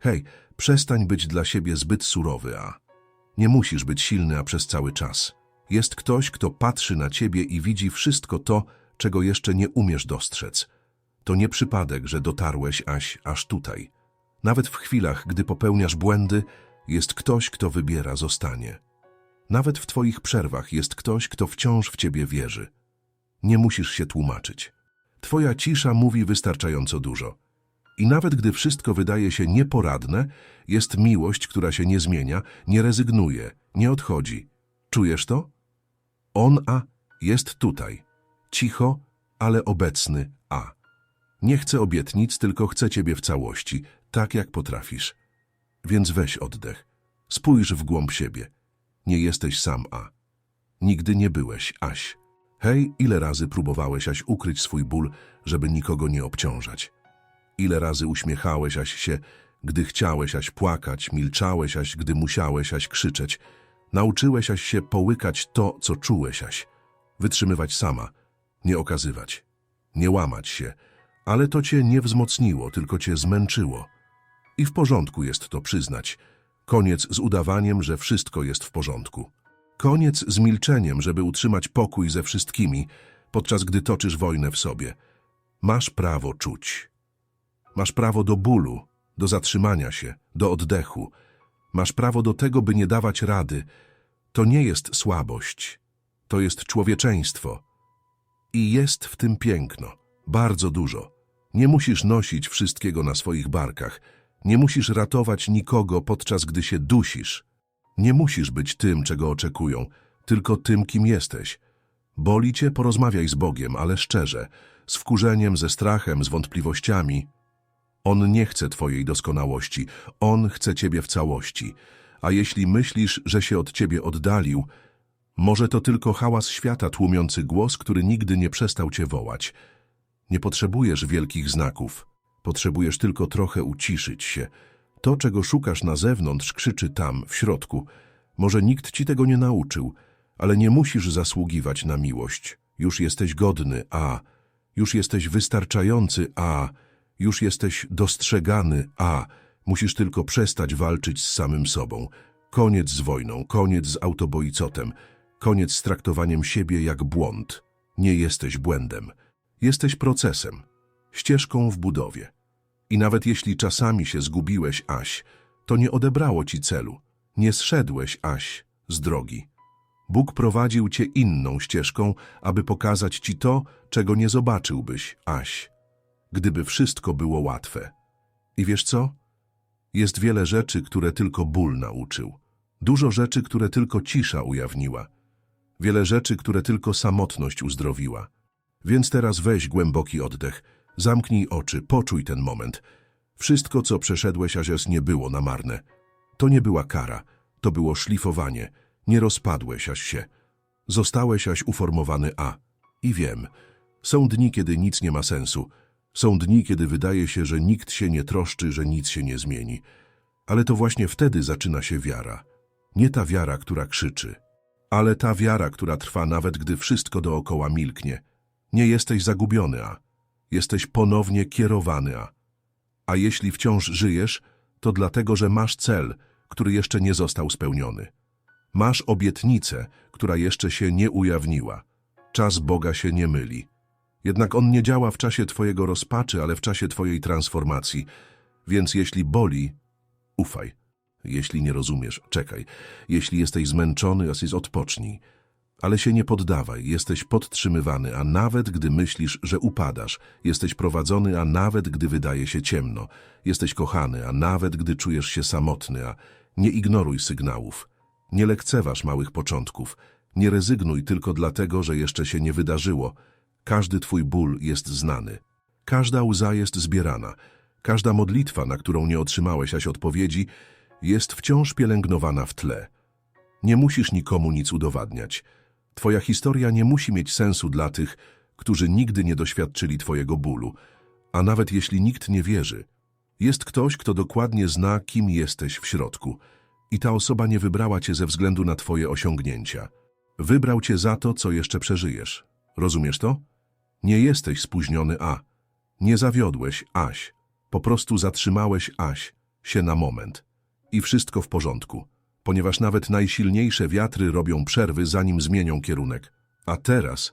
Hej, przestań być dla siebie zbyt surowy, a nie musisz być silny, a przez cały czas. Jest ktoś, kto patrzy na ciebie i widzi wszystko to, czego jeszcze nie umiesz dostrzec. To nie przypadek, że dotarłeś aś aż tutaj. Nawet w chwilach, gdy popełniasz błędy, jest ktoś, kto wybiera zostanie. Nawet w twoich przerwach jest ktoś, kto wciąż w ciebie wierzy. Nie musisz się tłumaczyć. Twoja cisza mówi wystarczająco dużo. I nawet gdy wszystko wydaje się nieporadne, jest miłość, która się nie zmienia, nie rezygnuje, nie odchodzi. Czujesz to? On, a, jest tutaj. Cicho, ale obecny, a. Nie chce obietnic, tylko chce ciebie w całości, tak jak potrafisz. Więc weź oddech. Spójrz w głąb siebie. Nie jesteś sam, a. Nigdy nie byłeś, Aś. Hej, ile razy próbowałeś, Aś, ukryć swój ból, żeby nikogo nie obciążać? Ile razy uśmiechałeś, Aś, się, gdy chciałeś, Aś, płakać, milczałeś, Aś, gdy musiałeś, Aś, krzyczeć. Nauczyłeś, Aś, się połykać to, co czułeś, Aś. Wytrzymywać sama, nie okazywać, nie łamać się. Ale to cię nie wzmocniło, tylko cię zmęczyło. I w porządku jest to przyznać. Koniec z udawaniem, że wszystko jest w porządku. Koniec z milczeniem, żeby utrzymać pokój ze wszystkimi, podczas gdy toczysz wojnę w sobie. Masz prawo czuć. Masz prawo do bólu, do zatrzymania się, do oddechu. Masz prawo do tego, by nie dawać rady. To nie jest słabość. To jest człowieczeństwo. I jest w tym piękno. Bardzo dużo. Nie musisz nosić wszystkiego na swoich barkach. Nie musisz ratować nikogo, podczas gdy się dusisz. Nie musisz być tym, czego oczekują, tylko tym, kim jesteś. Boli cię, porozmawiaj z Bogiem, ale szczerze, z wkurzeniem, ze strachem, z wątpliwościami. On nie chce twojej doskonałości, On chce ciebie w całości. A jeśli myślisz, że się od ciebie oddalił, może to tylko hałas świata tłumiący głos, który nigdy nie przestał cię wołać. Nie potrzebujesz wielkich znaków. Potrzebujesz tylko trochę uciszyć się. To, czego szukasz na zewnątrz, krzyczy tam, w środku. Może nikt ci tego nie nauczył, ale nie musisz zasługiwać na miłość. Już jesteś godny, a. Już jesteś wystarczający, a. Już jesteś dostrzegany, a. Musisz tylko przestać walczyć z samym sobą. Koniec z wojną, koniec z autoboicotem, koniec z traktowaniem siebie jak błąd. Nie jesteś błędem. Jesteś procesem, ścieżką w budowie. I nawet jeśli czasami się zgubiłeś, Aś, to nie odebrało ci celu. Nie zszedłeś, Aś, z drogi. Bóg prowadził cię inną ścieżką, aby pokazać ci to, czego nie zobaczyłbyś, Aś. Gdyby wszystko było łatwe. I wiesz co? Jest wiele rzeczy, które tylko ból nauczył. Dużo rzeczy, które tylko cisza ujawniła. Wiele rzeczy, które tylko samotność uzdrowiła. Więc teraz weź głęboki oddech, zamknij oczy, poczuj ten moment. Wszystko, co przeszedłeś, aż nie było na marne. To nie była kara, to było szlifowanie. Nie rozpadłeś aż się. Zostałeś aż uformowany A. I wiem, są dni, kiedy nic nie ma sensu. Są dni, kiedy wydaje się, że nikt się nie troszczy, że nic się nie zmieni. Ale to właśnie wtedy zaczyna się wiara. Nie ta wiara, która krzyczy, ale ta wiara, która trwa nawet gdy wszystko dookoła milknie. Nie jesteś zagubiony, a jesteś ponownie kierowany, a. A jeśli wciąż żyjesz, to dlatego, że masz cel, który jeszcze nie został spełniony. Masz obietnicę, która jeszcze się nie ujawniła. Czas Boga się nie myli. Jednak On nie działa w czasie Twojego rozpaczy, ale w czasie Twojej transformacji. Więc jeśli boli, ufaj. Jeśli nie rozumiesz, czekaj. Jeśli jesteś zmęczony, jesteś odpocznij. Ale się nie poddawaj, jesteś podtrzymywany, a nawet gdy myślisz, że upadasz, jesteś prowadzony, a nawet gdy wydaje się ciemno, jesteś kochany, a nawet gdy czujesz się samotny, a nie ignoruj sygnałów. Nie lekceważ małych początków, nie rezygnuj tylko dlatego, że jeszcze się nie wydarzyło. Każdy twój ból jest znany. Każda łza jest zbierana. Każda modlitwa, na którą nie otrzymałeś aś odpowiedzi, jest wciąż pielęgnowana w tle. Nie musisz nikomu nic udowadniać. Twoja historia nie musi mieć sensu dla tych, którzy nigdy nie doświadczyli Twojego bólu, a nawet jeśli nikt nie wierzy, jest ktoś, kto dokładnie zna, kim jesteś w środku i ta osoba nie wybrała Cię ze względu na Twoje osiągnięcia. Wybrał Cię za to, co jeszcze przeżyjesz. Rozumiesz to? Nie jesteś spóźniony, a. Nie zawiodłeś, Aś. Po prostu zatrzymałeś, Aś. się na moment. I wszystko w porządku, ponieważ nawet najsilniejsze wiatry robią przerwy, zanim zmienią kierunek. A teraz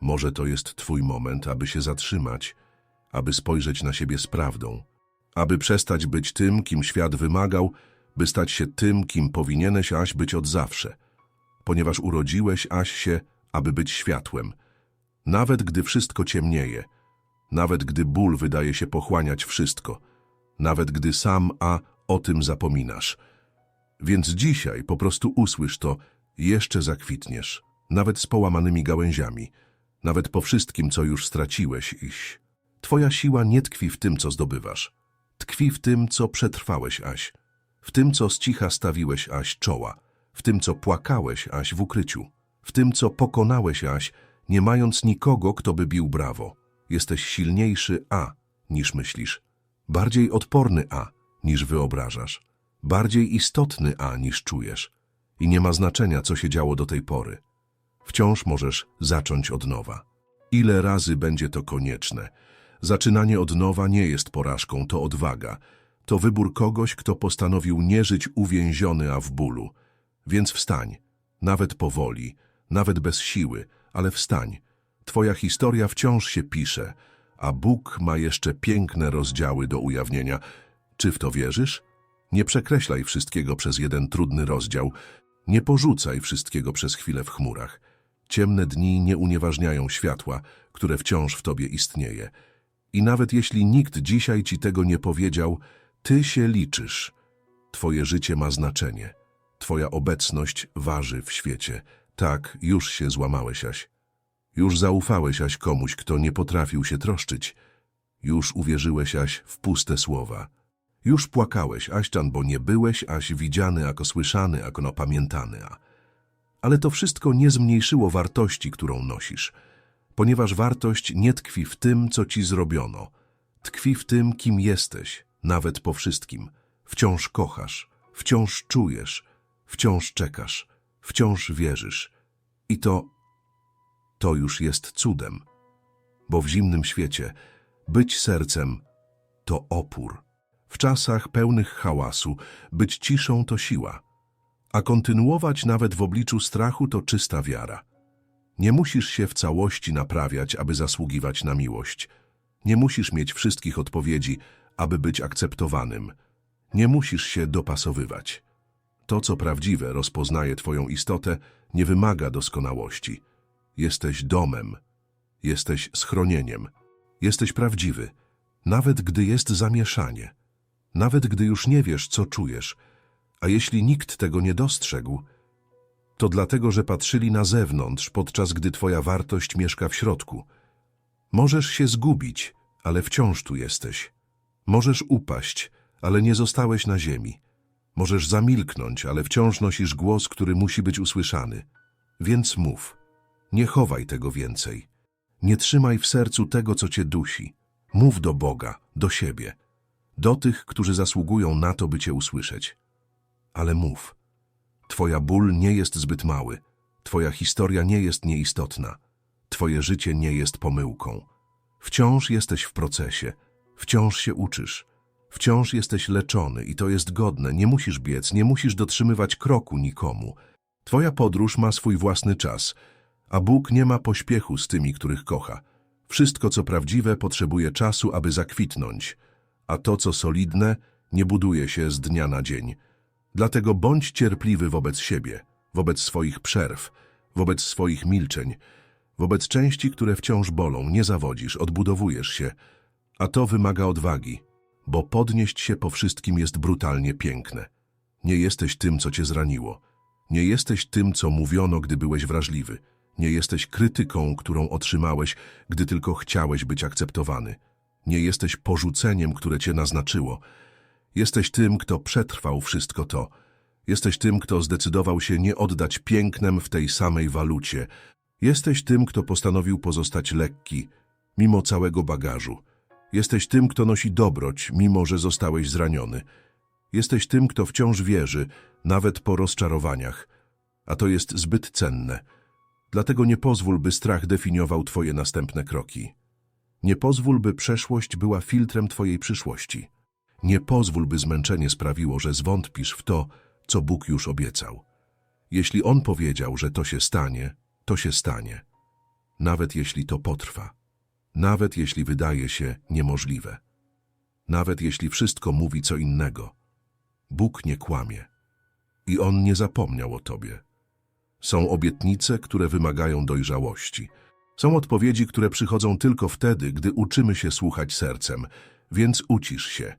może to jest twój moment, aby się zatrzymać, aby spojrzeć na siebie z prawdą, aby przestać być tym, kim świat wymagał, by stać się tym, kim powinieneś Aś być od zawsze. Ponieważ urodziłeś Aś się, aby być światłem. Nawet gdy wszystko ciemnieje, nawet gdy ból wydaje się pochłaniać wszystko, nawet gdy sam A o tym zapominasz. Więc dzisiaj po prostu usłysz to, jeszcze zakwitniesz, nawet z połamanymi gałęziami, nawet po wszystkim, co już straciłeś iś. Twoja siła nie tkwi w tym, co zdobywasz. Tkwi w tym, co przetrwałeś, Aś. W tym, co z cicha stawiłeś, Aś, czoła. W tym, co płakałeś, Aś, w ukryciu. W tym, co pokonałeś, Aś, nie mając nikogo, kto by bił brawo. Jesteś silniejszy, A, niż myślisz. Bardziej odporny, A, niż wyobrażasz. Bardziej istotny, A, niż czujesz. I nie ma znaczenia, co się działo do tej pory. Wciąż możesz zacząć od nowa. Ile razy będzie to konieczne? Zaczynanie od nowa nie jest porażką, to odwaga. To wybór kogoś, kto postanowił nie żyć uwięziony, a w bólu. Więc wstań, nawet powoli, nawet bez siły, ale wstań. Twoja historia wciąż się pisze, a Bóg ma jeszcze piękne rozdziały do ujawnienia. Czy w to wierzysz? Nie przekreślaj wszystkiego przez jeden trudny rozdział, nie porzucaj wszystkiego przez chwilę w chmurach. Ciemne dni nie unieważniają światła, które wciąż w tobie istnieje. I nawet jeśli nikt dzisiaj ci tego nie powiedział, ty się liczysz. Twoje życie ma znaczenie. Twoja obecność waży w świecie. Tak, już się złamałeś, Aś. Już zaufałeś, Aś, komuś, kto nie potrafił się troszczyć. Już uwierzyłeś, Aś, w puste słowa. Już płakałeś, Aśczan, bo nie byłeś, Aś, widziany, ako słyszany, ako no pamiętany, a. Ale to wszystko nie zmniejszyło wartości, którą nosisz, ponieważ wartość nie tkwi w tym, co ci zrobiono. Tkwi w tym, kim jesteś, nawet po wszystkim. Wciąż kochasz, wciąż czujesz, wciąż czekasz, wciąż wierzysz. I to, to już jest cudem, bo w zimnym świecie być sercem to opór. W czasach pełnych hałasu być ciszą to siła, a kontynuować nawet w obliczu strachu to czysta wiara. Nie musisz się w całości naprawiać, aby zasługiwać na miłość. Nie musisz mieć wszystkich odpowiedzi, aby być akceptowanym. Nie musisz się dopasowywać. To, co prawdziwe, rozpoznaje Twoją istotę, nie wymaga doskonałości. Jesteś domem, jesteś schronieniem, jesteś prawdziwy, nawet gdy jest zamieszanie, nawet gdy już nie wiesz, co czujesz. A jeśli nikt tego nie dostrzegł, to dlatego, że patrzyli na zewnątrz, podczas gdy Twoja wartość mieszka w środku. Możesz się zgubić, ale wciąż tu jesteś. Możesz upaść, ale nie zostałeś na ziemi. Możesz zamilknąć, ale wciąż nosisz głos, który musi być usłyszany. Więc mów. Nie chowaj tego więcej. Nie trzymaj w sercu tego, co cię dusi. Mów do Boga, do siebie, do tych, którzy zasługują na to, by cię usłyszeć. Ale mów. Twoja ból nie jest zbyt mały. Twoja historia nie jest nieistotna. Twoje życie nie jest pomyłką. Wciąż jesteś w procesie. Wciąż się uczysz. Wciąż jesteś leczony i to jest godne. Nie musisz biec, nie musisz dotrzymywać kroku nikomu. Twoja podróż ma swój własny czas, a Bóg nie ma pośpiechu z tymi, których kocha. Wszystko, co prawdziwe, potrzebuje czasu, aby zakwitnąć, a to, co solidne, nie buduje się z dnia na dzień. Dlatego bądź cierpliwy wobec siebie, wobec swoich przerw, wobec swoich milczeń, wobec części, które wciąż bolą, nie zawodzisz, odbudowujesz się, a to wymaga odwagi, bo podnieść się po wszystkim jest brutalnie piękne. Nie jesteś tym, co cię zraniło. Nie jesteś tym, co mówiono, gdy byłeś wrażliwy. Nie jesteś krytyką, którą otrzymałeś, gdy tylko chciałeś być akceptowany. Nie jesteś porzuceniem, które cię naznaczyło. Jesteś tym, kto przetrwał wszystko to. Jesteś tym, kto zdecydował się nie oddać pięknem w tej samej walucie. Jesteś tym, kto postanowił pozostać lekki, mimo całego bagażu. Jesteś tym, kto nosi dobroć, mimo że zostałeś zraniony. Jesteś tym, kto wciąż wierzy, nawet po rozczarowaniach. A to jest zbyt cenne. Dlatego nie pozwól, by strach definiował twoje następne kroki. Nie pozwól, by przeszłość była filtrem twojej przyszłości. Nie pozwól, by zmęczenie sprawiło, że zwątpisz w to, co Bóg już obiecał. Jeśli On powiedział, że to się stanie, to się stanie. Nawet jeśli to potrwa. Nawet jeśli wydaje się niemożliwe. Nawet jeśli wszystko mówi co innego. Bóg nie kłamie. I On nie zapomniał o Tobie. Są obietnice, które wymagają dojrzałości. Są odpowiedzi, które przychodzą tylko wtedy, gdy uczymy się słuchać sercem, więc ucisz się.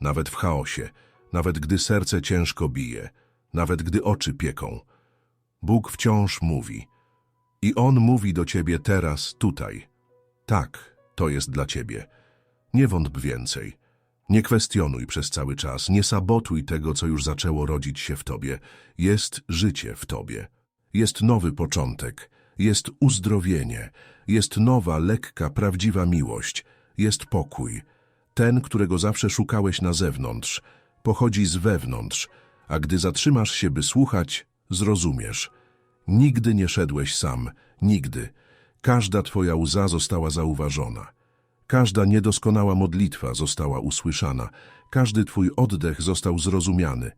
Nawet w chaosie, nawet gdy serce ciężko bije, nawet gdy oczy pieką. Bóg wciąż mówi. I On mówi do Ciebie teraz, tutaj. Tak, to jest dla Ciebie. Nie wątp więcej. Nie kwestionuj przez cały czas, nie sabotuj tego, co już zaczęło rodzić się w Tobie. Jest życie w Tobie. Jest nowy początek. Jest uzdrowienie. Jest nowa, lekka, prawdziwa miłość. Jest pokój. Ten, którego zawsze szukałeś na zewnątrz, pochodzi z wewnątrz, a gdy zatrzymasz się, by słuchać, zrozumiesz. Nigdy nie szedłeś sam, nigdy. Każda Twoja łza została zauważona. Każda niedoskonała modlitwa została usłyszana. Każdy Twój oddech został zrozumiany.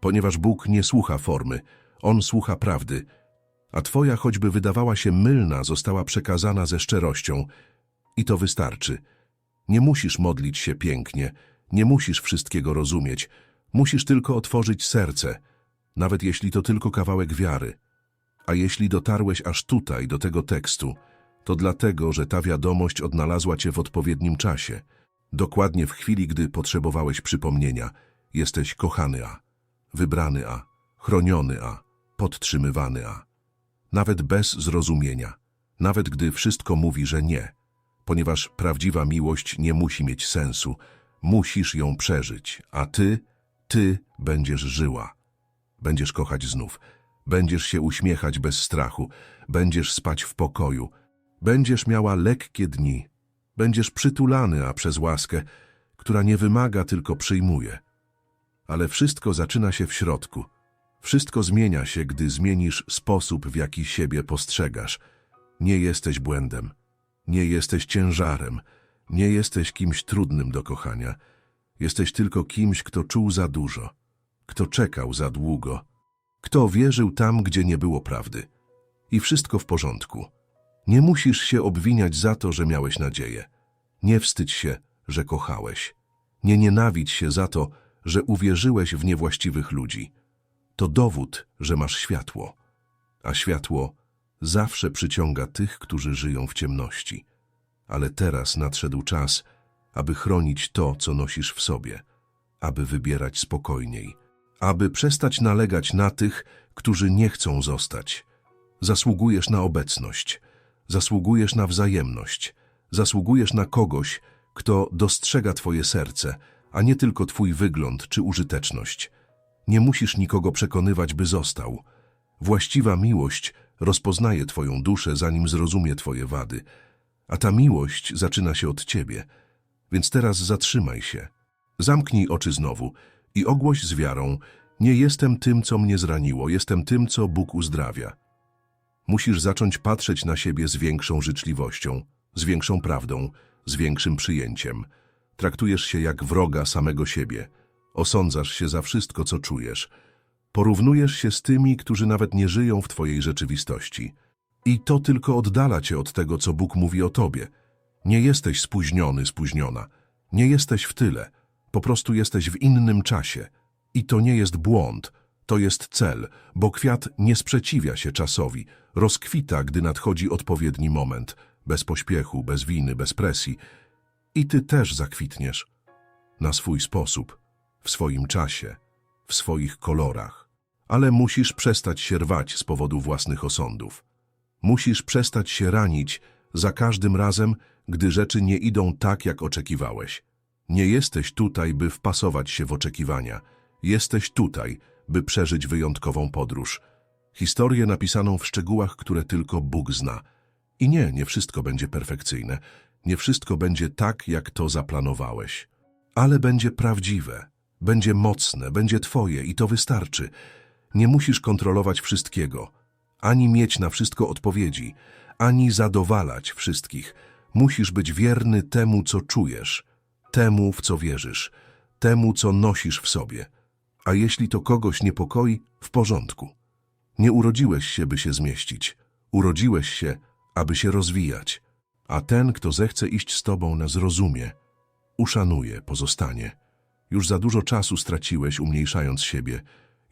Ponieważ Bóg nie słucha formy, On słucha prawdy, a Twoja choćby wydawała się mylna, została przekazana ze szczerością. I to wystarczy. Nie musisz modlić się pięknie, nie musisz wszystkiego rozumieć, musisz tylko otworzyć serce, nawet jeśli to tylko kawałek wiary. A jeśli dotarłeś aż tutaj, do tego tekstu, to dlatego, że ta wiadomość odnalazła cię w odpowiednim czasie. Dokładnie w chwili, gdy potrzebowałeś przypomnienia. Jesteś kochany A, wybrany A, chroniony A, podtrzymywany A. Nawet bez zrozumienia, nawet gdy wszystko mówi, że nie. Ponieważ prawdziwa miłość nie musi mieć sensu, musisz ją przeżyć, a ty, ty będziesz żyła. Będziesz kochać znów, będziesz się uśmiechać bez strachu, będziesz spać w pokoju, będziesz miała lekkie dni, będziesz przytulany, a przez łaskę, która nie wymaga, tylko przyjmuje. Ale wszystko zaczyna się w środku. Wszystko zmienia się, gdy zmienisz sposób, w jaki siebie postrzegasz. Nie jesteś błędem, nie jesteś ciężarem, nie jesteś kimś trudnym do kochania. Jesteś tylko kimś, kto czuł za dużo, kto czekał za długo, kto wierzył tam, gdzie nie było prawdy. I wszystko w porządku. Nie musisz się obwiniać za to, że miałeś nadzieję. Nie wstydź się, że kochałeś. Nie nienawidź się za to, że uwierzyłeś w niewłaściwych ludzi. To dowód, że masz światło. A światło zawsze przyciąga tych, którzy żyją w ciemności. Ale teraz nadszedł czas, aby chronić to, co nosisz w sobie, aby wybierać spokojniej, aby przestać nalegać na tych, którzy nie chcą zostać. Zasługujesz na obecność, zasługujesz na wzajemność, zasługujesz na kogoś, kto dostrzega Twoje serce, a nie tylko Twój wygląd czy użyteczność. Nie musisz nikogo przekonywać, by został. Właściwa miłość rozpoznaje Twoją duszę, zanim zrozumie Twoje wady, a ta miłość zaczyna się od Ciebie. Więc teraz zatrzymaj się. Zamknij oczy znowu i ogłoś z wiarą, nie jestem tym, co mnie zraniło, jestem tym, co Bóg uzdrawia. Musisz zacząć patrzeć na siebie z większą życzliwością, z większą prawdą, z większym przyjęciem. Traktujesz się jak wroga samego siebie. Osądzasz się za wszystko, co czujesz. Porównujesz się z tymi, którzy nawet nie żyją w Twojej rzeczywistości. I to tylko oddala Cię od tego, co Bóg mówi o Tobie. Nie jesteś spóźniony, spóźniona. Nie jesteś w tyle. Po prostu jesteś w innym czasie. I to nie jest błąd, to jest cel, bo kwiat nie sprzeciwia się czasowi, rozkwita, gdy nadchodzi odpowiedni moment, bez pośpiechu, bez winy, bez presji. I ty też zakwitniesz. Na swój sposób, w swoim czasie, w swoich kolorach. Ale musisz przestać się rwać z powodu własnych osądów. Musisz przestać się ranić za każdym razem, gdy rzeczy nie idą tak, jak oczekiwałeś. Nie jesteś tutaj, by wpasować się w oczekiwania. Jesteś tutaj, by przeżyć wyjątkową podróż. Historię napisaną w szczegółach, które tylko Bóg zna. I nie, nie wszystko będzie perfekcyjne. Nie wszystko będzie tak, jak to zaplanowałeś. Ale będzie prawdziwe, będzie mocne, będzie Twoje i to wystarczy. Nie musisz kontrolować wszystkiego, ani mieć na wszystko odpowiedzi, ani zadowalać wszystkich. Musisz być wierny temu, co czujesz, temu, w co wierzysz, temu, co nosisz w sobie. A jeśli to kogoś niepokoi, w porządku. Nie urodziłeś się, by się zmieścić. Urodziłeś się, aby się rozwijać. A ten, kto zechce iść z tobą na zrozumie, uszanuje, pozostanie. Już za dużo czasu straciłeś, umniejszając siebie.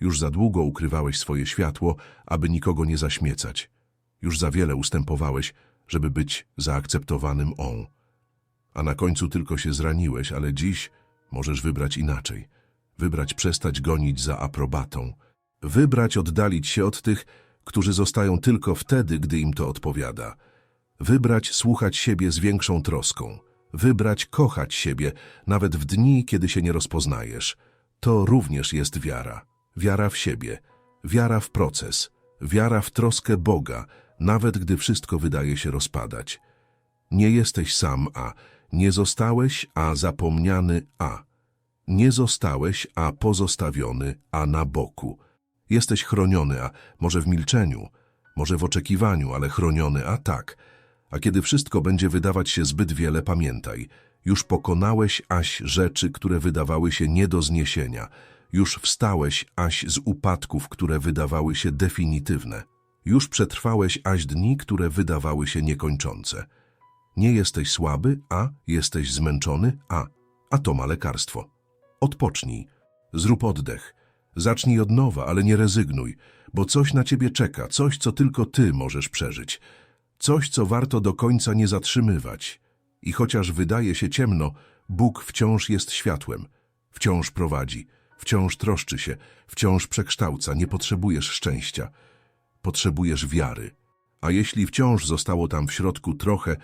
Już za długo ukrywałeś swoje światło, aby nikogo nie zaśmiecać. Już za wiele ustępowałeś, żeby być zaakceptowanym on. A na końcu tylko się zraniłeś, ale dziś możesz wybrać inaczej. Wybrać przestać gonić za aprobatą. Wybrać oddalić się od tych, którzy zostają tylko wtedy, gdy im to odpowiada. Wybrać słuchać siebie z większą troską. Wybrać kochać siebie, nawet w dni, kiedy się nie rozpoznajesz. To również jest wiara. Wiara w siebie, wiara w proces, wiara w troskę Boga, nawet gdy wszystko wydaje się rozpadać. Nie jesteś sam, a nie zostałeś, a zapomniany, a nie zostałeś, a pozostawiony, a na boku. Jesteś chroniony, a może w milczeniu, może w oczekiwaniu, ale chroniony, a tak. A kiedy wszystko będzie wydawać się zbyt wiele, pamiętaj, już pokonałeś aś rzeczy, które wydawały się nie do zniesienia. Już wstałeś aś z upadków, które wydawały się definitywne. Już przetrwałeś aś dni, które wydawały się niekończące. Nie jesteś słaby, a jesteś zmęczony, a a to ma lekarstwo. Odpocznij, zrób oddech, zacznij od nowa, ale nie rezygnuj, bo coś na ciebie czeka, coś, co tylko ty możesz przeżyć. Coś, co warto do końca nie zatrzymywać. I chociaż wydaje się ciemno, Bóg wciąż jest światłem, wciąż prowadzi, wciąż troszczy się, wciąż przekształca, nie potrzebujesz szczęścia. Potrzebujesz wiary. A jeśli wciąż zostało tam w środku trochę,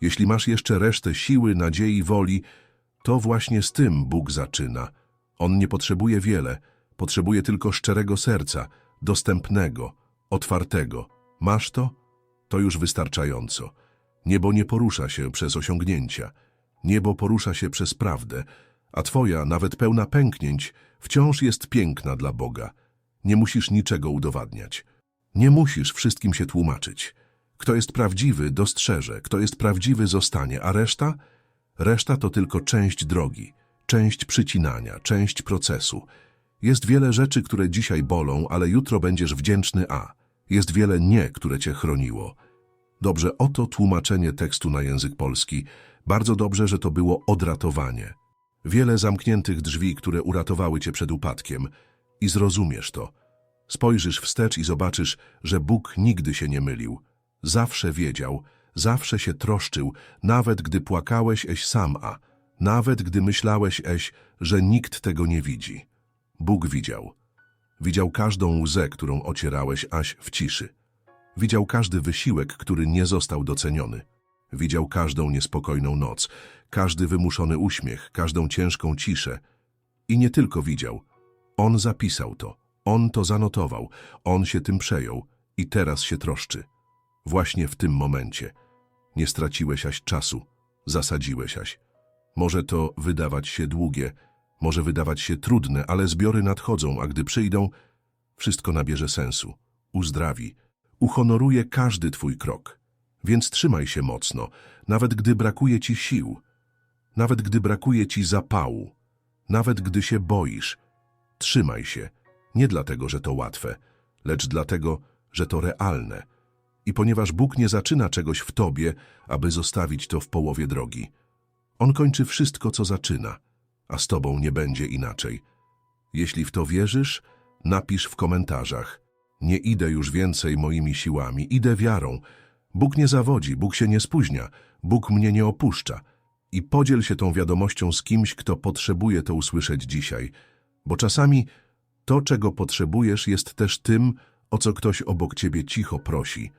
jeśli masz jeszcze resztę siły, nadziei, woli, to właśnie z tym Bóg zaczyna. On nie potrzebuje wiele, potrzebuje tylko szczerego serca, dostępnego, otwartego. Masz to? To już wystarczająco. Niebo nie porusza się przez osiągnięcia. Niebo porusza się przez prawdę, a twoja, nawet pełna pęknięć, wciąż jest piękna dla Boga. Nie musisz niczego udowadniać. Nie musisz wszystkim się tłumaczyć. Kto jest prawdziwy, dostrzeże, kto jest prawdziwy, zostanie, a reszta? Reszta to tylko część drogi, część przycinania, część procesu. Jest wiele rzeczy, które dzisiaj bolą, ale jutro będziesz wdzięczny, a jest wiele nie, które cię chroniło. Dobrze, oto tłumaczenie tekstu na język polski. Bardzo dobrze, że to było odratowanie. Wiele zamkniętych drzwi, które uratowały cię przed upadkiem. I zrozumiesz to. Spojrzysz wstecz i zobaczysz, że Bóg nigdy się nie mylił. Zawsze wiedział, zawsze się troszczył, nawet gdy płakałeś eś sam, a nawet gdy myślałeś eś, że nikt tego nie widzi. Bóg widział. Widział każdą łzę, którą ocierałeś aś w ciszy. Widział każdy wysiłek, który nie został doceniony. Widział każdą niespokojną noc, każdy wymuszony uśmiech, każdą ciężką ciszę. I nie tylko widział. On zapisał to, on to zanotował, on się tym przejął i teraz się troszczy. Właśnie w tym momencie. Nie straciłeś aś czasu, zasadziłeś aś. Może to wydawać się długie, może wydawać się trudne, ale zbiory nadchodzą, a gdy przyjdą, wszystko nabierze sensu, uzdrawi, uhonoruje każdy twój krok. Więc trzymaj się mocno, nawet gdy brakuje ci sił, nawet gdy brakuje ci zapału, nawet gdy się boisz. Trzymaj się, nie dlatego, że to łatwe, lecz dlatego, że to realne. I ponieważ Bóg nie zaczyna czegoś w tobie, aby zostawić to w połowie drogi. On kończy wszystko, co zaczyna, a z tobą nie będzie inaczej. Jeśli w to wierzysz, napisz w komentarzach. Nie idę już więcej moimi siłami, idę wiarą. Bóg nie zawodzi, Bóg się nie spóźnia, Bóg mnie nie opuszcza. I podziel się tą wiadomością z kimś, kto potrzebuje to usłyszeć dzisiaj, bo czasami to, czego potrzebujesz, jest też tym, o co ktoś obok ciebie cicho prosi.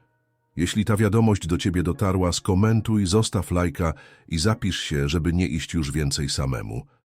Jeśli ta wiadomość do ciebie dotarła, skomentuj, zostaw lajka i zapisz się, żeby nie iść już więcej samemu.